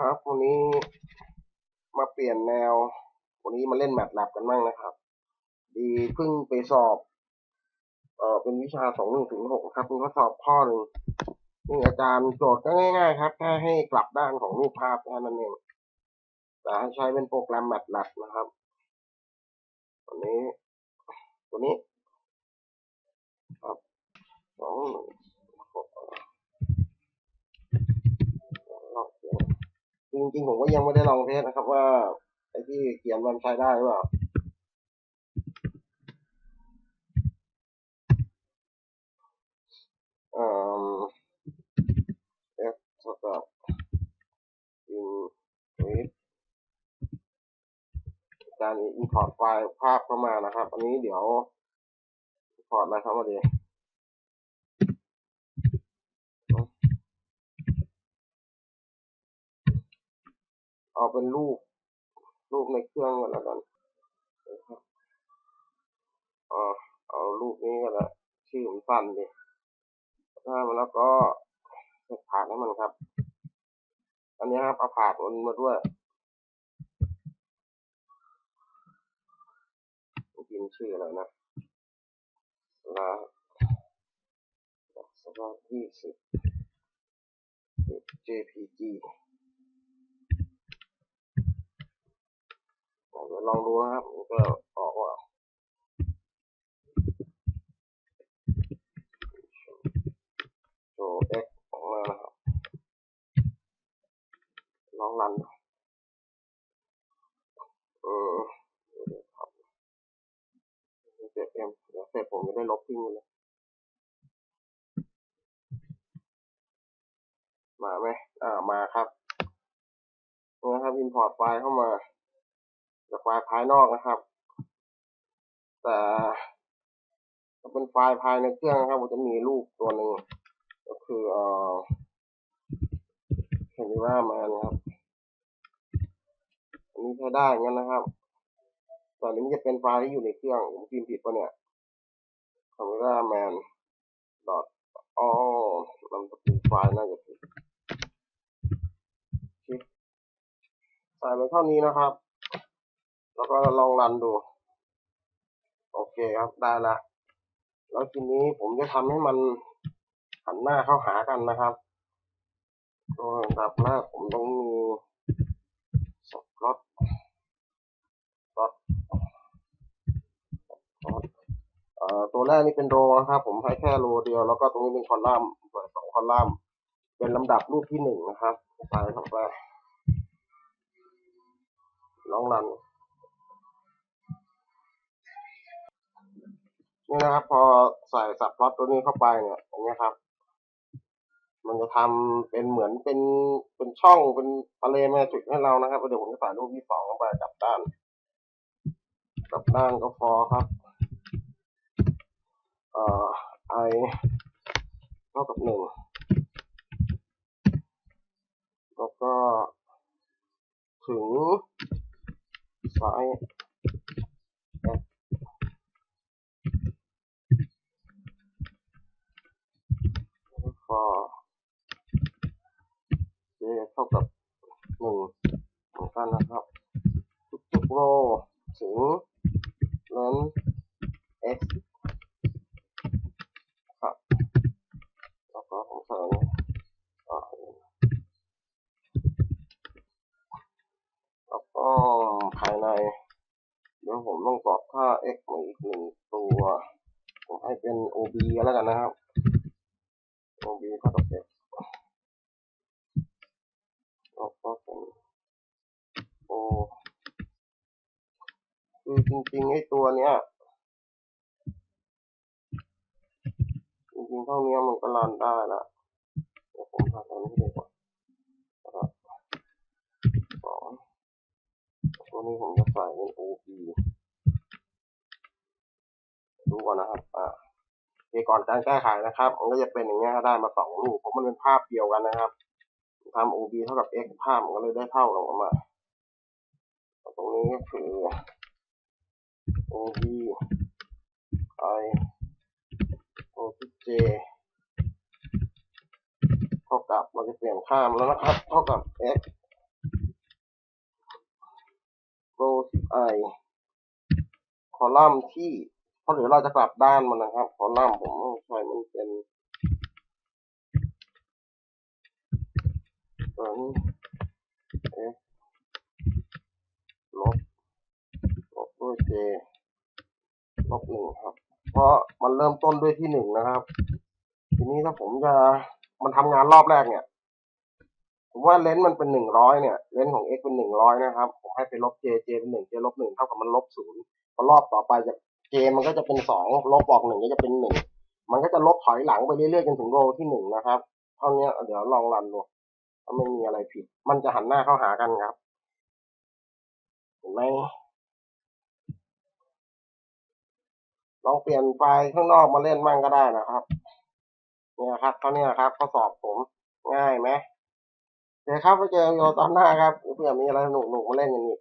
ครับวันนี้มาเปลี่ยนแนว วันนี้มาเล่นแมทแลบกันบ้างนะครับ ดีเพิ่งไปสอบ เอ่อเป็นวิชาสองหนึ่งถึงหกครับเพิ่งทดสอบข้อหนึ่งซึ่อาจารย์โจทย์ก็ง่าย ๆ ครับแค่ให้กลับด้านของรูปภาพแค่นั้นเองแต่ให้ใช้เป็นโปรแกรมแมทแลบนะครับวันนี้ตัวนี้ ครับสองหนึ่งหกลองเสียง จริงๆผมก็ยังไม่ได้ลองเทสนะครับว่าไอ้ที่เขียนมันใช้ได้หรือเปล่าเอ่อ f เท่ากับ in with การ import ไฟล์ภาพเข้ามานะครับ อันนี้เดี๋ยว import อะไรเข้ามาดี เอาเป็นรูปรูปในเครื่องกันแล้วกันนะครับเอาเอารูปนี้กันละชื่อมันสั้นดิถ้ามันแล้วก็เก็บผ่านให้มันครับ อันนี้ครับเอาผ่านมันมาด้วยกินชื่ออะไรนะลาสภายี่สิบ JPG เดี๋ยวลองดูนะครับก็ออกว่าโชว์ X ออกมานะครับ ลองรันเออเดี๋ยวครับเจ็ดเอ็มเดี๋ยวเสร็จผมจะได้ลบทิ้งเลยมาไหมอ่ามาครับนี่นะครับ import ไฟล์เข้ามา จากไฟล์ภายนอกนะครับ แต่ถ้าเป็นไฟล์ภายในเครื่องนะครับมันจะมีรูปตัวหนึ่งก็คือเอ่อ Camera Man ครับอันนี้ใช้ได้งั้นนะครับแต่นี้จะเป็นไฟล์ที่อยู่ในเครื่องผมพิมพ์ผิดปะเนี่ย Camera Man dot อ๋อมันเป็นไฟล์น่าจะผิดใส่ไปเท่านี้นะครับ แล้วก็ลองรันดู โอเคครับได้ละแล้วทีนี้ผมจะทำให้มันหันหน้าเข้าหากันนะครับโดยอันดับแรกผมต้องมีสล็อตสล็อตล็อตเอ่อตัวแรกนี่เป็นโรนะครับ ผมให้แค่โรเดียว แล้วก็ตรงนี้เป็นคอลัมน์เปิดสองคอลัมน์ เป็นลำดับรูปที่หนึ่งนะครับใส่เข้าไปลองรัน นี่นะครับ พอใส่สับพลอตตัวนี้เข้าไปเนี่ยอย่างเงี้ยครับ มันจะทำเป็นเหมือนเป็นเป็นช่องเป็นอะไรแมทริกให้เรานะครับเดี๋ยวผมจะใส่รูปที่สองเข้าไปกลับด้านกลับด้านก็พอครับเอ่อ i เท่ากับหนึ่งแล้วก็ถึงซ้าย for j เท่ากับหนึ่งเหมือนกันนะครับ ทุกๆโรถึงนั้น x ครับแล้วก็ผมใส่อ่าแล้วก็ภายใน เดี๋ยวผมต้องกรอกค่า x มาอีกหนึ่งตัว ผมให้เป็น ob แล้วกันนะครับ ob เท่ากับ x แล้วก็เป็น o คือจริงๆไอ้ตัวเนี้ย จริงๆเท่านี้มันก็รันได้ละเดี๋ยวผมทำตรงนี้ดีกว่าครับสองตัวนี้ผมจะใส่เป็น OP ดูก่อนนะครับ อ่าโอเคก่อนการแก้ไขนะครับ มันก็จะเป็นอย่างเงี้ยได้มาสองรูป เพราะมันเป็นภาพเดียวกันนะครับ ทำ OB เท่ากับ x ภาพมันก็เลยได้เท่ากันออกมา ตรงนี้ก็คือ OB I OBJ เท่ากับเราจะเปลี่ยนข้ามแล้วนะครับ เท่ากับ x row i คอลัมน์ที่เพราะเดี๋ยวเราจะกลับด้านมันนะครับ คอลัมน์ผมใช่ไหม องเอลบลบด้วยเจลบหนึ่งครับ เพราะมันเริ่มต้นด้วยที่หนึ่งนะครับ ทีนี้ถ้าผมจะมันทำงานรอบแรกเนี่ย ผมว่าเลนส์มันเป็นหนึ่งร้อยเนี่ย เลนส์ของ x เป็นหนึ่งร้อยนะครับ ผมให้ไปลบ j j เป็นหนึ่ง j ลบหนึ่งเท่ากับมันลบศูนย์พอรอบต่อไปจาก j มันก็จะเป็นสองลบออกหนึ่งก็จะเป็นหนึ่งมันก็จะลบถอยหลังไปเรื่อยๆจนถึงโรที่หนึ่งนะครับ เท่านี้เดี๋ยวลองรันดู ไม่มีอะไรผิด มันจะหันหน้าเข้าหากันครับ เห็นไหมลองเปลี่ยนไฟข้างนอกมาเล่นมั่งก็ได้นะครับ เนี่ยครับเท่านี้ครับข้อสอบผม ง่ายไหมเดี๋ยวครับไปเจอโยตอนหน้าครับเพื่อมีอะไรสนุกๆมาเล่นกันอีก